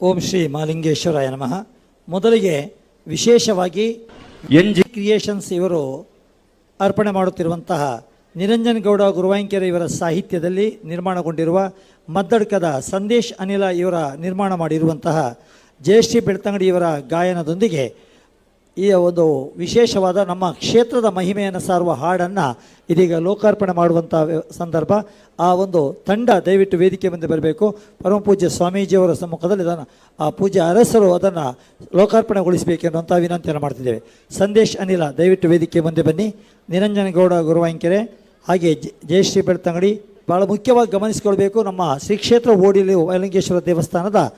ಓಂ ಶ್ರೀ ಮಾಲಿಂಗೇಶ್ವರಾಯ ನಮಃ. ಮೊದಲಿಗೆ ವಿಶೇಷವಾಗಿ ಎನ್ ಜಿ ಕ್ರಿಯೇಷನ್ಸ್ ಇವರು ಅರ್ಪಣೆ ಮಾಡುತ್ತಿರುವಂತಹ ನಿರಂಜನ್ ಗೌಡ ಗುರುವಾಯಂಕೆರೆ ಇವರ ಸಾಹಿತ್ಯದಲ್ಲಿ ನಿರ್ಮಾಣಗೊಂಡಿರುವ ಮದ್ದಡ್ಕದ ಸಂದೇಶ್ ಅನಿಲ ಇವರ ನಿರ್ಮಾಣ ಮಾಡಿರುವಂತಹ ಜಯಶ್ರೀ ಬೆಳ್ತಂಗಡಿ ಇವರ ಗಾಯನದೊಂದಿಗೆ ಈ ಒಂದು ವಿಶೇಷವಾದ ನಮ್ಮ ಕ್ಷೇತ್ರದ ಮಹಿಮೆಯನ್ನು ಸಾರುವ ಹಾಡನ್ನು ಇದೀಗ ಲೋಕಾರ್ಪಣೆ ಮಾಡುವಂಥ ಸಂದರ್ಭ. ಆ ಒಂದು ತಂಡ ದಯವಿಟ್ಟು ವೇದಿಕೆ ಮುಂದೆ ಬರಬೇಕು. ಪರಮ ಪೂಜ್ಯ ಸ್ವಾಮೀಜಿಯವರ ಸಮ್ಮುಖದಲ್ಲಿ ಅದನ್ನು ಆ ಪೂಜೆ ಅರಸರು ಅದನ್ನು ಲೋಕಾರ್ಪಣೆಗೊಳಿಸಬೇಕೆನ್ನುವಂಥ ವಿನಂತಿಯನ್ನು ಮಾಡ್ತಿದ್ದೇವೆ. ಸಂದೇಶ್ ಅನಿಲ, ದಯವಿಟ್ಟು ವೇದಿಕೆ ಮುಂದೆ ಬನ್ನಿ. ನಿರಂಜನಗೌಡ ಗುರುವಾಂಕೆರೆ, ಹಾಗೆ ಜಯಶ್ರೀ ಬೆಳ್ತಂಗಡಿ ಭಾಳ ಮುಖ್ಯವಾಗಿ ಗಮನಿಸಿಕೊಳ್ಬೇಕು ನಮ್ಮ ಶ್ರೀ ಕ್ಷೇತ್ರ ಓಡಿಲಿ ವೈಲಿಂಗೇಶ್ವರ ದೇವಸ್ಥಾನದ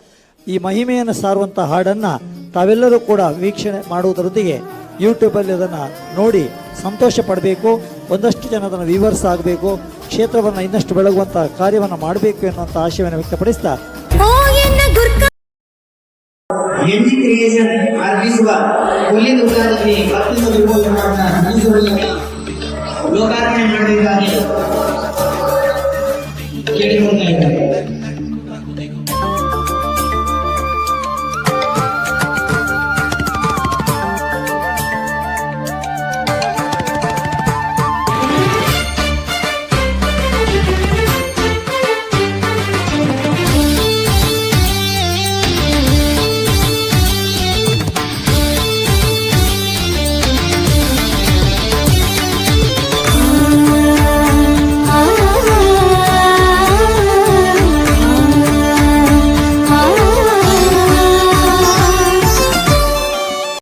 ಈ ಮಹಿಮೆಯನ್ನು ಸಾರುವಂಥ ಹಾಡನ್ನು ತಾವೆಲ್ಲರೂ ಕೂಡ ವೀಕ್ಷಣೆ ಮಾಡುವುದರೊಂದಿಗೆ ಯೂಟ್ಯೂಬಲ್ಲಿ ಅದನ್ನು ನೋಡಿ ಸಂತೋಷ ಪಡಬೇಕು ಒಂದಷ್ಟು ಜನ ಅದನ್ನು ವಿವರ್ಸ್ ಆಗಬೇಕು ಕ್ಷೇತ್ರವನ್ನು ಇನ್ನಷ್ಟು ಬೆಳಗುವಂಥ ಕಾರ್ಯವನ್ನು ಮಾಡಬೇಕು ಎನ್ನುವಂಥ ಆಶಯವನ್ನು ವ್ಯಕ್ತಪಡಿಸ್ತಾ ಲೋಕಾರ್ಪಣೆ ಮಾಡಬೇಕಾಗಿ ಕೇಳಿಕೊಳ್ತಾ ಇದ್ದಾರೆ